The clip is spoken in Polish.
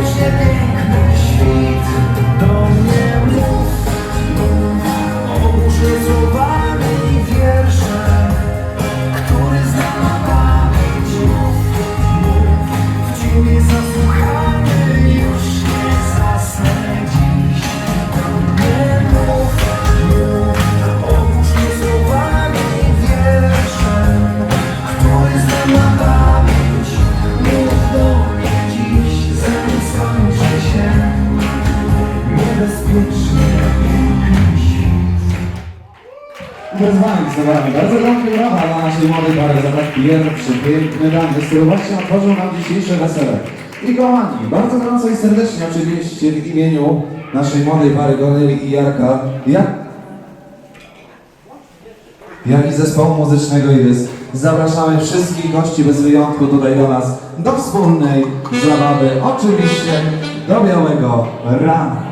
Krishna bezpieczny Bez Wami. Za bardzo gorący brawa dla naszej młodej pary za pierwszy piękny rany, z którą właśnie otworzył nam dzisiejsze wesele. I kochani, bardzo gorąco i serdecznie oczywiście w imieniu naszej młodej pary Goryli i Jarka, jak, jak i zespołu muzycznego Irys, zapraszamy wszystkich gości bez wyjątku tutaj do nas, do wspólnej zabawy, oczywiście do białego rana.